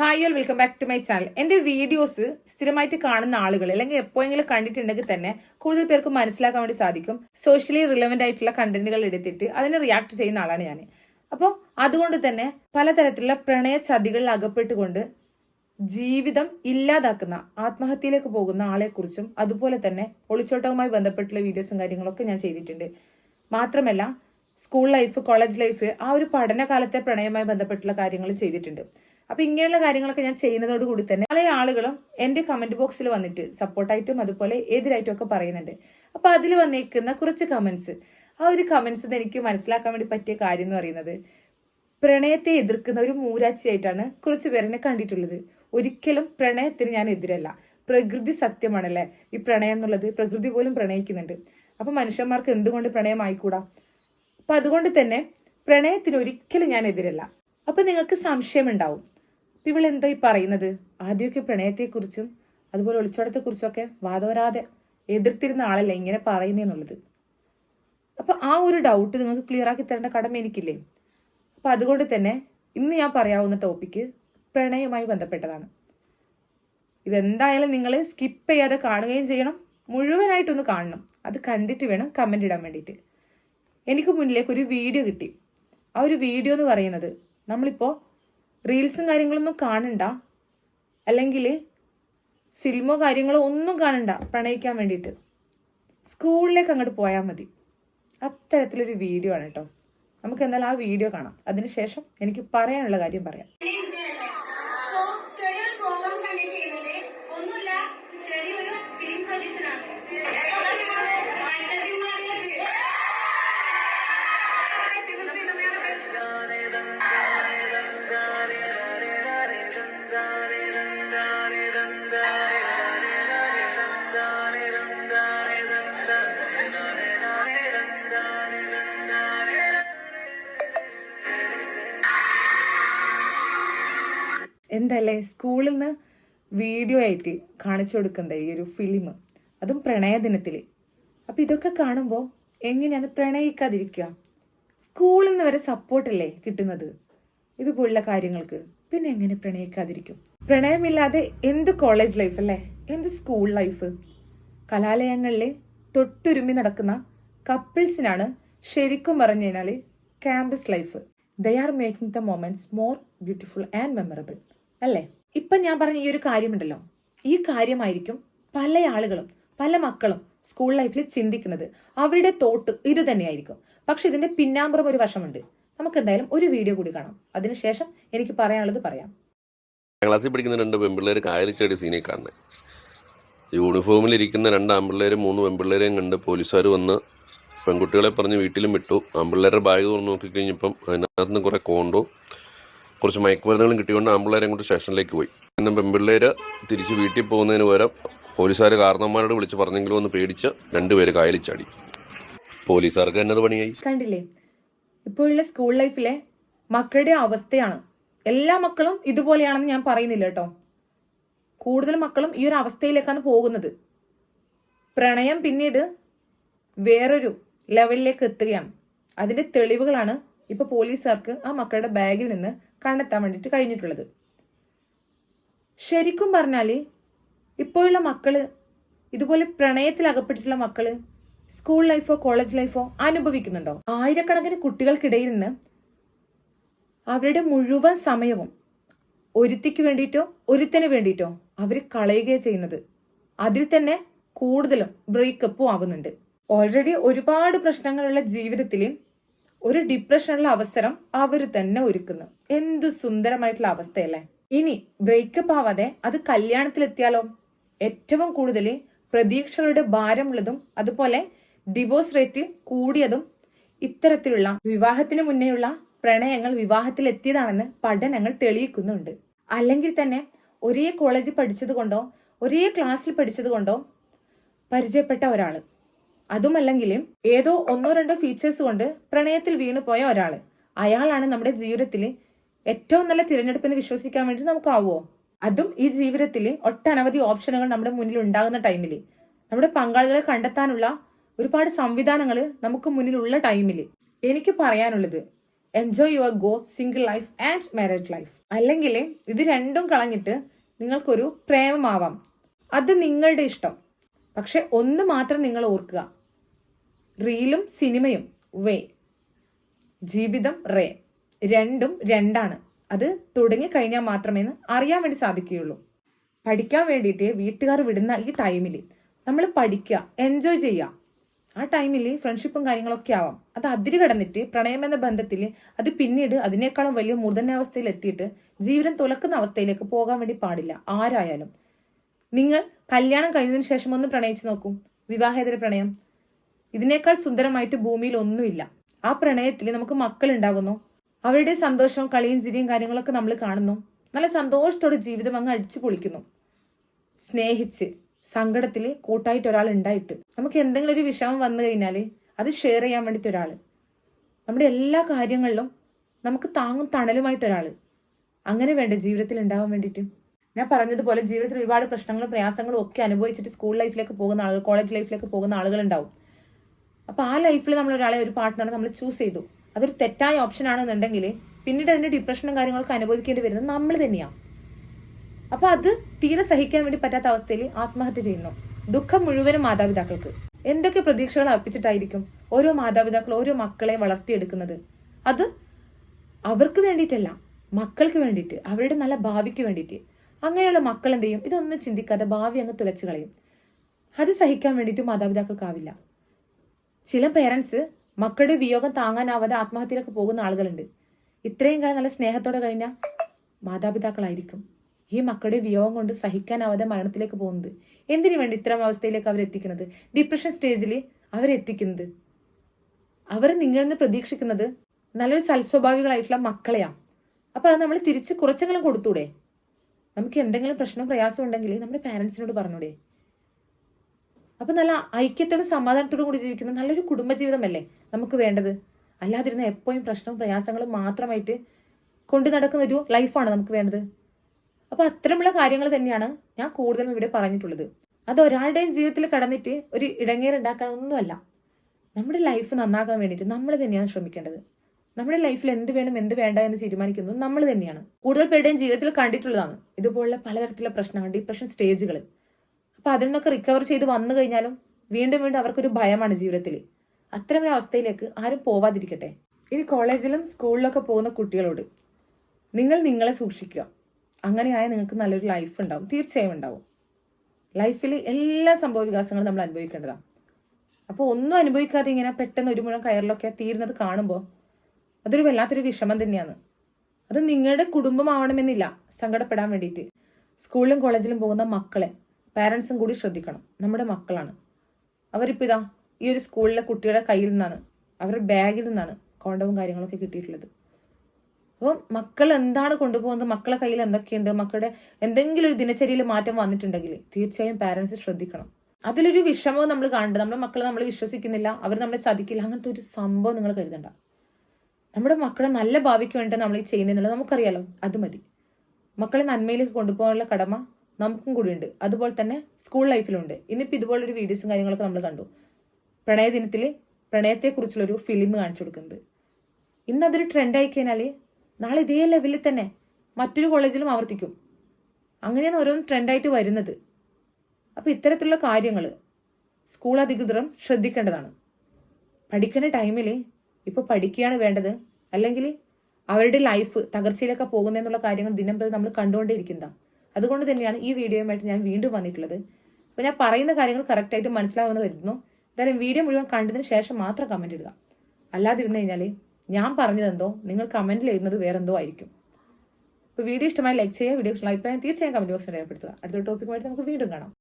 Hi all welcome back to my channel എന്റെ videos സ്ഥിരമായിട്ട് കാണുന്ന ആളുകൾ അല്ലെങ്കിൽ എപ്പോഴെങ്കിലും കണ്ടിട്ടുണ്ടെങ്കിൽ തന്നെ കൂടുതൽ പേർക്ക് മനസ്സിലാക്കാൻ വേണ്ടി സാധിക്കും. സോഷ്യലി റിലവന്റ് ആയിട്ടുള്ള കണ്ടന്റുകൾ എടുത്തിട്ട് അതിനെ റിയാക്ട് ചെയ്യുന്ന ആളാണ് ഞാൻ. അപ്പോൾ അതുകൊണ്ട് തന്നെ പലതരത്തിലുള്ള പ്രണയ ചതികളിൽ അകപ്പെട്ടുകൊണ്ട് ജീവിതം ഇല്ലാതാക്കുന്ന ആത്മഹത്യയിലേക്ക് പോകുന്ന ആളെക്കുറിച്ചും അതുപോലെ തന്നെ ഒളിച്ചോട്ടവുമായി ബന്ധപ്പെട്ടുള്ള വീഡിയോസും കാര്യങ്ങളൊക്കെ ഞാൻ ചെയ്തിട്ടുണ്ട്. മാത്രമല്ല സ്കൂൾ ലൈഫ് കോളേജ് ലൈഫ് ആ ഒരു പഠനകാലത്തെ പ്രണയവുമായി ബന്ധപ്പെട്ടുള്ള കാര്യങ്ങൾ ചെയ്തിട്ടുണ്ട്. അപ്പൊ ഇങ്ങനെയുള്ള കാര്യങ്ങളൊക്കെ ഞാൻ ചെയ്യുന്നതോട് കൂടി തന്നെ പല ആളുകളും എന്റെ കമന്റ് ബോക്സിൽ വന്നിട്ട് സപ്പോർട്ടായിട്ടും അതുപോലെ എതിരായിട്ടും ഒക്കെ പറയുന്നുണ്ട്. അപ്പൊ അതിൽ വന്നേക്കുന്ന കുറച്ച് കമന്റ്സ് ആ ഒരു കമന്റ്സ് എനിക്ക് മനസ്സിലാക്കാൻ വേണ്ടി പറ്റിയ കാര്യം എന്ന് പറയുന്നത് പ്രണയത്തെ എതിർക്കുന്ന ഒരു മൂരാച്ചിയായിട്ടാണ് കുറച്ച് പേരെന്നെ കണ്ടിട്ടുള്ളത്. ഒരിക്കലും പ്രണയത്തിന് ഞാൻ എതിരല്ല. പ്രകൃതി സത്യമാണല്ലേ? ഈ പ്രണയം എന്നുള്ളത് പ്രകൃതി പോലും പ്രണയിക്കുന്നുണ്ട്. അപ്പൊ മനുഷ്യന്മാർക്ക് എന്തുകൊണ്ട് പ്രണയമായിക്കൂടാ? അപ്പൊ അതുകൊണ്ട് തന്നെ പ്രണയത്തിന് ഒരിക്കലും ഞാൻ എതിരല്ല. അപ്പൊ നിങ്ങൾക്ക് സംശയമുണ്ടാവും. ഇവൾ എന്താ ഈ പറയുന്നത്? ആദ്യമൊക്കെ പ്രണയത്തെക്കുറിച്ചും അതുപോലെ ഒളിച്ചോടത്തെക്കുറിച്ചൊക്കെ വാദവരാതെ എതിർത്തിരുന്ന ആളല്ല ഇങ്ങനെ പറയുന്നതെന്നുള്ളത് അപ്പോൾ ആ ഒരു ഡൗട്ട് നിങ്ങൾക്ക് ക്ലിയർ ആക്കി തരേണ്ട കടമ എനിക്കില്ലേ? അപ്പൊ അതുകൊണ്ട് തന്നെ ഇന്ന് ഞാൻ പറയാവുന്ന ടോപ്പിക്ക് പ്രണയവുമായി ബന്ധപ്പെട്ടതാണ്. ഇതെന്തായാലും നിങ്ങൾ സ്കിപ്പ് ചെയ്യാതെ കാണുകയും ചെയ്യണം. മുഴുവനായിട്ടൊന്ന് കാണണം. അത് കണ്ടിട്ട് വേണം കമന്റ് ഇടാൻ വേണ്ടിയിട്ട്. എനിക്ക് മുന്നിലേക്ക് ഒരു വീഡിയോ കിട്ടി. ആ ഒരു വീഡിയോ എന്ന് പറയുന്നത് നമ്മളിപ്പോൾ റീൽസും കാര്യങ്ങളൊന്നും കാണണ്ട. അല്ലെങ്കിൽ സിനിമോ കാര്യങ്ങളോ ഒന്നും കാണണ്ട പ്രണയിക്കാൻ വേണ്ടിയിട്ട്. സ്കൂളിലേക്ക് അങ്ങോട്ട് പോയാൽ മതി. അത്തരത്തിലൊരു വീഡിയോ ആണ് കേട്ടോ. നമുക്ക് എന്നാൽ ആ വീഡിയോ കാണാം. അതിനുശേഷം എനിക്ക് പറയാനുള്ള കാര്യം പറയാം. എന്തല്ലേ? സ്കൂളിൽ നിന്ന് വീഡിയോ ആയിട്ട് കാണിച്ചു കൊടുക്കുന്നത് ഈ ഒരു ഫിലിം അതും പ്രണയദിനത്തിൽ അപ്പം ഇതൊക്കെ കാണുമ്പോൾ എങ്ങനെയാണ് പ്രണയിക്കാതിരിക്കുക? സ്കൂളിൽ നിന്ന് വരെ സപ്പോർട്ടല്ലേ കിട്ടുന്നത്? ഇതുപോലുള്ള കാര്യങ്ങൾക്ക്. പിന്നെ എങ്ങനെ പ്രണയിക്കാതിരിക്കും? പ്രണയമില്ലാതെ എന്ത് കോളേജ് ലൈഫ് അല്ലേ? എന്ത് സ്കൂൾ ലൈഫ് കലാലയങ്ങളിൽ തൊട്ടുരുമി നടക്കുന്ന കപ്പിൾസിനാണ് ശരിക്കും പറഞ്ഞു കഴിഞ്ഞാൽ campus life they are making the moments more beautiful and memorable അല്ലേ? ഇപ്പം ഞാൻ പറഞ്ഞ ഈ ഒരു കാര്യമുണ്ടല്ലോ. ഈ കാര്യമായിരിക്കും പല ആളുകളും പല മക്കളും സ്കൂൾ ലൈഫിൽ ചിന്തിക്കുന്നത്. അവരുടെ തോട്ട് ഇത് തന്നെയായിരിക്കും. പക്ഷെ ഇതിന്റെ പിന്നാമ്പുറം ഒരു വശമുണ്ട്. നമുക്ക് എന്തായാലും ഒരു വീഡിയോ കൂടി കാണാം. അതിനുശേഷം എനിക്ക് പറയാനുള്ളത് പറയാം. ക്ലാസ്സിൽ പഠിക്കുന്ന രണ്ട് പെൺപിള്ളേർ ചേടി സീനെ കാണുന്നത് യൂണിഫോമിൽ ഇരിക്കുന്ന രണ്ട് ആൺപിള്ളേരും മൂന്ന് പെൺപിള്ളേരെയും കണ്ട് പോലീസുകാർ വന്ന് പെൺകുട്ടികളെ പറഞ്ഞ് വീട്ടിലും വിട്ടു. ആൺപിള്ളേരുടെ ബാഗ് തുറന്ന് നോക്കിക്കഴിഞ്ഞപ്പം അതിനകത്ത് നിന്ന് കുറേ കോണ്ടോ കുറച്ച് മയക്കുമരുന്നുകളും കിട്ടിയോണ്ട് ആമ്പിള്ളേരെ അങ്ങോട്ട് സ്റ്റേഷനിലേക്ക് പോയി. എന്നും പെൺപിള്ളേർ തിരിച്ച് വീട്ടിൽ പോകുന്നതിന് പകരം പോലീസുകാർ കാരണന്മാരോട് വിളിച്ച് പറഞ്ഞെങ്കിലും ഒന്ന് പേടിച്ച് രണ്ടുപേര് കായലിൽ ചാടി. പോലീസുകാർക്ക് എന്നത് പണിയായി. കണ്ടില്ലേ? ഇപ്പോഴുള്ള സ്കൂൾ ലൈഫിലെ മക്കളുടെ അവസ്ഥയാണ്. എല്ലാ മക്കളും ഇതുപോലെയാണെന്ന് ഞാൻ പറയുന്നില്ല കേട്ടോ. കൂടുതൽ മക്കളും ഈ ഒരു അവസ്ഥയിലേക്കാണ് പോകുന്നത്. പ്രണയം പിന്നീട് വേറൊരു ലെവലിലേക്ക് എത്തുകയാണ്. അതിന്റെ തെളിവുകളാണ് ഇപ്പൊ പോലീസുകാർക്ക് ആ മക്കളുടെ ബാഗിൽ നിന്ന് കണ്ടെത്താൻ വേണ്ടിയിട്ട് കഴിഞ്ഞിട്ടുള്ളത്. ശരിക്കും പറഞ്ഞാൽ ഇപ്പോഴുള്ള മക്കൾ ഇതുപോലെ പ്രണയത്തിൽ അകപ്പെട്ടിട്ടുള്ള മക്കൾ സ്കൂൾ ലൈഫോ കോളേജ് ലൈഫോ അനുഭവിക്കുന്നുണ്ടോ? ആയിരക്കണക്കിന് കുട്ടികൾക്കിടയിൽ നിന്ന് അവരുടെ മുഴുവൻ സമയവും ഒരുത്തിക്ക് വേണ്ടിയിട്ടോ ഒരുത്തിന് വേണ്ടിയിട്ടോ അവർ കളയുകയാണ് ചെയ്യുന്നത്. അതിൽ തന്നെ കൂടുതലും ബ്രേക്കപ്പും ആവുന്നുണ്ട്. ഓൾറെഡി ഒരുപാട് പ്രശ്നങ്ങളുള്ള ജീവിതത്തിൽ ഒരു ഡിപ്രഷനുള്ള അവസരം അവർ തന്നെ ഒരുക്കുന്നു. എന്ത് സുന്ദരമായിട്ടുള്ള അവസ്ഥയല്ലേ? ഇനി ബ്രേക്കപ്പ് ആവാതെ അത് കല്യാണത്തിലെത്തിയാലോ? ഏറ്റവും കൂടുതൽ പ്രതീക്ഷകളുടെ ഭാരമുള്ളതും അതുപോലെ ഡിവോഴ്സ് റേറ്റ് കൂടിയതും ഇത്തരത്തിലുള്ള വിവാഹത്തിന് മുന്നേയുള്ള പ്രണയങ്ങൾ വിവാഹത്തിൽ എത്തിയതാണെന്ന് പഠനങ്ങൾ തെളിയിക്കുന്നുണ്ട്. അല്ലെങ്കിൽ തന്നെ ഒരേ കോളേജിൽ പഠിച്ചത് കൊണ്ടോ ഒരേ ക്ലാസ്സിൽ പഠിച്ചത് കൊണ്ടോ പരിചയപ്പെട്ട ഒരാൾ. അതുമല്ലെങ്കിൽ ഏതോ ഒന്നോ രണ്ടോ ഫീച്ചേഴ്സ് കൊണ്ട് പ്രണയത്തിൽ വീണു പോയ ഒരാൾ. അയാളാണ് നമ്മുടെ ജീവിതത്തിൽ ഏറ്റവും നല്ല തിരഞ്ഞെടുപ്പെന്ന് വിശ്വസിക്കാൻ വേണ്ടി നമുക്കാവോ അതും ഈ ജീവിതത്തിൽ ഒട്ടനവധി ഓപ്ഷനുകൾ നമ്മുടെ മുന്നിൽ ഉണ്ടാകുന്ന ടൈമിൽ നമ്മുടെ പങ്കാളികളെ കണ്ടെത്താനുള്ള ഒരുപാട് സംവിധാനങ്ങൾ നമുക്ക് മുന്നിലുള്ള ടൈമിൽ എനിക്ക് പറയാനുള്ളത് enjoy your go single life and marriage life അല്ലെങ്കിൽ ഇത് രണ്ടും കളഞ്ഞിട്ട് നിങ്ങൾക്കൊരു പ്രേമമാവാം. അത് നിങ്ങളുടെ ഇഷ്ടം. പക്ഷെ ഒന്ന് മാത്രം നിങ്ങൾ ഓർക്കുക. റീലും സിനിമയും വേ. ജീവിതം റേ. രണ്ടും രണ്ടാണ്. അത് തുടങ്ങിക്കഴിഞ്ഞാൽ മാത്രമേ അറിയാൻ വേണ്ടി സാധിക്കുകയുള്ളൂ. പഠിക്കാൻ വേണ്ടിയിട്ട് വീട്ടുകാർ വിടുന്ന ഈ ടൈമിൽ നമ്മൾ പഠിക്കുക എൻജോയ് ചെയ്യുക. ആ ടൈമിൽ ഫ്രണ്ട്ഷിപ്പും കാര്യങ്ങളൊക്കെ ആവാം. അത് അതിര് കടന്നിട്ട് പ്രണയം എന്ന ബന്ധത്തിൽ അത് പിന്നീട് അതിനേക്കാളും വലിയ മൂർധന്യാവസ്ഥയിൽ എത്തിയിട്ട് ജീവിതം തുലക്കുന്ന അവസ്ഥയിലേക്ക് പോകാൻ വേണ്ടി പാടില്ല ആരായാലും. നിങ്ങൾ കല്യാണം കഴിഞ്ഞതിന് ശേഷം ഒന്ന് പ്രണയിച്ചു നോക്കും. വിവാഹേതര പ്രണയം. ഇതിനേക്കാൾ സുന്ദരമായിട്ട് ഭൂമിയിൽ ഒന്നുമില്ല. ആ പ്രണയത്തിൽ നമുക്ക് മക്കൾ ഉണ്ടാവുന്നു അവരുടെ സന്തോഷവും കളിയും ചിരിയും കാര്യങ്ങളൊക്കെ നമ്മൾ കാണുന്നു. നല്ല സന്തോഷത്തോടെ ജീവിതം അങ്ങ് അടിച്ചു പൊളിക്കുന്നു. സ്നേഹിച്ച് സങ്കടത്തിൽ കൂട്ടായിട്ട് ഒരാൾ ഉണ്ടായിട്ട്. നമുക്ക് എന്തെങ്കിലും ഒരു വിഷമം വന്നു കഴിഞ്ഞാൽ അത് ഷെയർ ചെയ്യാൻ വേണ്ടിയിട്ട് ഒരാൾ. നമ്മുടെ എല്ലാ കാര്യങ്ങളിലും നമുക്ക് താങ്ങും തണലുമായിട്ട് ഒരാൾ. അങ്ങനെ വേണ്ട ജീവിതത്തിൽ ഉണ്ടാവാൻ വേണ്ടിയിട്ട്. ഞാൻ പറഞ്ഞതുപോലെ ജീവിതത്തിൽ ഒരുപാട് പ്രശ്നങ്ങളും പ്രയാസങ്ങളും ഒക്കെ അനുഭവിച്ചിട്ട് സ്കൂൾ ലൈഫിലേക്ക് പോകുന്ന ആളുകൾ കോളേജ് ലൈഫിലേക്ക് പോകുന്ന ആളുകൾ ഉണ്ടാവും അപ്പോൾ ആ ലൈഫിൽ നമ്മൾ ഒരാളെ ഒരു പാർട്ട്ണറെ നമ്മൾ ചൂസ് ചെയ്തു. അതൊരു തെറ്റായ ഓപ്ഷൻ ആണെന്നുണ്ടെങ്കിൽ പിന്നീട് അതിന്റെ ഡിപ്രഷനും കാര്യങ്ങളൊക്കെ അനുഭവിക്കേണ്ടി വരുന്നത് നമ്മൾ തന്നെയാണ് അപ്പൊ അത് തീരെ സഹിക്കാൻ വേണ്ടി പറ്റാത്ത അവസ്ഥയിൽ ആത്മഹത്യ ചെയ്യുന്നു. ദുഃഖം മുഴുവനും മാതാപിതാക്കൾക്ക്. എന്തൊക്കെ പ്രതീക്ഷകൾ അർപ്പിച്ചിട്ടായിരിക്കും ഓരോ മാതാപിതാക്കൾ ഓരോ മക്കളെ വളർത്തിയെടുക്കുന്നത്? അത് അവർക്ക് വേണ്ടിയിട്ടല്ല മക്കൾക്ക് വേണ്ടിയിട്ട് അവരുടെ നല്ല ഭാവിക്ക് വേണ്ടിയിട്ട്. അങ്ങനെയുള്ള മക്കൾ എന്ത് ചെയ്യും ഇതൊന്നും ചിന്തിക്കാതെ ഭാവി അങ്ങ് തുലച്ചു കളയും. അത് സഹിക്കാൻ വേണ്ടിയിട്ട് മാതാപിതാക്കൾക്കാവില്ല. ചില പേരൻസ് മക്കളുടെ വിയോഗം താങ്ങാനാവാതെ ആത്മഹത്യയിലേക്ക് പോകുന്ന ആളുകളുണ്ട്. ഇത്രയും കാലം നല്ല സ്നേഹത്തോടെ കഴിഞ്ഞ മാതാപിതാക്കളായിരിക്കും ഈ മക്കളുടെ വിയോഗം കൊണ്ട് സഹിക്കാനാവാതെ മരണത്തിലേക്ക് പോകുന്നത്. എന്തിനു വേണ്ടി ഇത്തരം അവസ്ഥയിലേക്ക് അവരെത്തിക്കുന്നത് ഡിപ്രഷൻ സ്റ്റേജിൽ അവരെത്തിക്കുന്നത് അവർ നിങ്ങളിൽ നിന്ന് പ്രതീക്ഷിക്കുന്നത് നല്ലൊരു സൽസ്വഭാവികളായിട്ടുള്ള മക്കളെയാണ് അപ്പോൾ അത് നമ്മൾ തിരിച്ച് കുറച്ചെങ്കിലും കൊടുത്തൂടെ? നമുക്ക് എന്തെങ്കിലും പ്രശ്നം പ്രയാസം ഉണ്ടെങ്കിൽ നമ്മുടെ പാരൻസിനോട് പറഞ്ഞൂടെ? അപ്പൊ നല്ല ഐക്യത്തോടും സമാധാനത്തോടും കൂടി ജീവിക്കുന്ന നല്ലൊരു കുടുംബജീവിതമല്ലേ നമുക്ക് വേണ്ടത്? അല്ലാതിരുന്ന എപ്പോഴും പ്രശ്നവും പ്രയാസങ്ങളും മാത്രമായിട്ട് കൊണ്ടു നടക്കുന്ന ഒരു ലൈഫാണ് നമുക്ക് വേണ്ടത്. അപ്പോൾ അത്തരമുള്ള കാര്യങ്ങൾ തന്നെയാണ് ഞാൻ കൂടുതലും ഇവിടെ പറഞ്ഞിട്ടുള്ളത്. അത് ഒരാളുടെയും ജീവിതത്തിൽ കടന്നിട്ട് ഒരു ഇടങ്ങേറുണ്ടാക്കാനൊന്നുമല്ല നമ്മുടെ ലൈഫ് നന്നാക്കാൻ വേണ്ടിയിട്ട് നമ്മൾ തന്നെയാണ് ശ്രമിക്കേണ്ടത്. നമ്മുടെ ലൈഫിൽ എന്ത് വേണം എന്ത് വേണ്ട എന്ന് തീരുമാനിക്കുന്നത് നമ്മൾ തന്നെയാണ്. കൂടുതൽ പേരുടെയും ജീവിതത്തിൽ കണ്ടിട്ടുള്ളതാണ്. ഇതുപോലുള്ള പലതരത്തിലുള്ള പ്രശ്നങ്ങൾ ഡിപ്രഷൻ സ്റ്റേജുകൾ. അപ്പൊ അതിൽ നിന്നൊക്കെ റിക്കവർ ചെയ്ത് വന്നു കഴിഞ്ഞാലും വീണ്ടും വീണ്ടും അവർക്കൊരു ഭയമാണ് ജീവിതത്തിൽ അത്തരം ഒരു അവസ്ഥയിലേക്ക് ആരും പോവാതിരിക്കട്ടെ. ഇനി കോളേജിലും സ്കൂളിലൊക്കെ പോകുന്ന കുട്ടികളോട് നിങ്ങൾ നിങ്ങളെ സൂക്ഷിക്കുക. അങ്ങനെയായ നിങ്ങൾക്ക് നല്ലൊരു ലൈഫ് ഉണ്ടാവും. തീർച്ചയായും ഉണ്ടാവും. ലൈഫിൽ എല്ലാ സംഭവ വികാസങ്ങളും നമ്മൾ അനുഭവിക്കേണ്ടതാണ്. അപ്പോൾ ഒന്നും അനുഭവിക്കാതെ ഇങ്ങനെ പെട്ടെന്ന് ഒരു മുഴം കയറിലൊക്കെ തീരുന്നത് കാണുമ്പോൾ അതൊരു വല്ലാത്തൊരു വിഷമം തന്നെയാണ്. അത് നിങ്ങളുടെ കുടുംബമാവണമെന്നില്ല സങ്കടപ്പെടാൻ വേണ്ടിയിട്ട്. സ്കൂളിലും കോളേജിലും പോകുന്ന മക്കളെ പാരൻസും കൂടി ശ്രദ്ധിക്കണം. നമ്മുടെ മക്കളാണ്. അവരിപ്പോൾ ഇതാ ഈ ഒരു സ്കൂളിലെ കുട്ടിയുടെ കയ്യിൽ നിന്നാണ് അവരുടെ ബാഗിൽ നിന്നാണ് കോണ്ടവും കാര്യങ്ങളൊക്കെ കിട്ടിയിട്ടുള്ളത്. അപ്പം മക്കൾ എന്താണ് കൊണ്ടുപോകുന്നത്? മക്കളെ കയ്യിൽ എന്തൊക്കെയുണ്ട്? മക്കളുടെ എന്തെങ്കിലും ഒരു ദിനചര്യയിൽ മാറ്റം വന്നിട്ടുണ്ടെങ്കിൽ തീർച്ചയായും പാരൻസ് ശ്രദ്ധിക്കണം. അതിലൊരു വിഷമവും നമ്മൾ കാണുന്നുണ്ട് നമ്മുടെ മക്കളെ നമ്മൾ വിശ്വസിക്കുന്നില്ല. അവർ നമ്മളെ ചതിക്കില്ല. അങ്ങനത്തെ ഒരു സംഭവം നിങ്ങൾ കരുതണ്ട. നമ്മുടെ മക്കളെ നല്ല ഭാവിക്ക് വേണ്ടി നമ്മൾ ഈ ചെയ്യുന്നതെന്നുള്ളത് നമുക്കറിയാലോ. അത് മതി. മക്കളെ നന്മയിലേക്ക് കൊണ്ടുപോകാനുള്ള കടമ നമുക്കും കൂടിയുണ്ട് അതുപോലെ തന്നെ സ്കൂൾ ലൈഫിലുണ്ട് ഇന്നിപ്പോൾ ഇതുപോലൊരു വീഡിയോസും കാര്യങ്ങളൊക്കെ നമ്മൾ കണ്ടു. പ്രണയദിനത്തിൽ പ്രണയത്തെക്കുറിച്ചുള്ളൊരു ഫിലിം കാണിച്ചു കൊടുക്കുന്നത് ഇന്ന് അതൊരു ട്രെൻഡായി കഴിഞ്ഞാൽ നാളെ ഇതേ ലെവലിൽ തന്നെ മറ്റൊരു കോളേജിലും ആവർത്തിക്കും. അങ്ങനെയാണ് ഓരോന്നും ട്രെൻഡായിട്ട് വരുന്നത്. അപ്പോൾ ഇത്തരത്തിലുള്ള കാര്യങ്ങൾ സ്കൂൾ അധികൃതരും ശ്രദ്ധിക്കേണ്ടതാണ്. പഠിക്കുന്ന ടൈമിൽ ഇപ്പോൾ പഠിക്കുകയാണ് വേണ്ടത്. അല്ലെങ്കിൽ അവരുടെ ലൈഫ് തകർച്ചയിലൊക്കെ പോകുന്നതെന്നുള്ള കാര്യങ്ങൾ ദിനം പ്രതി നമ്മൾ കണ്ടുകൊണ്ടേയിരിക്കുന്നതാണ്. അതുകൊണ്ട് തന്നെയാണ് ഈ വീഡിയോയുമായിട്ട് ഞാൻ വീണ്ടും വന്നിട്ടുള്ളത്. അപ്പോൾ ഞാൻ പറയുന്ന കാര്യങ്ങൾ കറക്റ്റായിട്ട് മനസ്സിലാവുമെന്ന് വരുന്നു എന്തായാലും വീഡിയോ മുഴുവൻ കണ്ടതിന് ശേഷം മാത്രം കമന്റ് ഇടുക. അല്ലാതിരുന്നു കഴിഞ്ഞാൽ ഞാൻ പറഞ്ഞതെന്തോ നിങ്ങൾ കമന്റിൽ എഴുതുന്നത് വേറെന്തോ ആയിരിക്കും. അപ്പോൾ വീഡിയോ ഇഷ്ടമായി ലൈക്ക് ചെയ്യുക വീഡിയോസ് അഭിപ്രായം തീർച്ചയായും കമന്റ് ബോക്സിൽ രേഖപ്പെടുത്തുക. അടുത്ത ടോപ്പിക്കുമായിട്ട് നമുക്ക് വീണ്ടും കാണാം.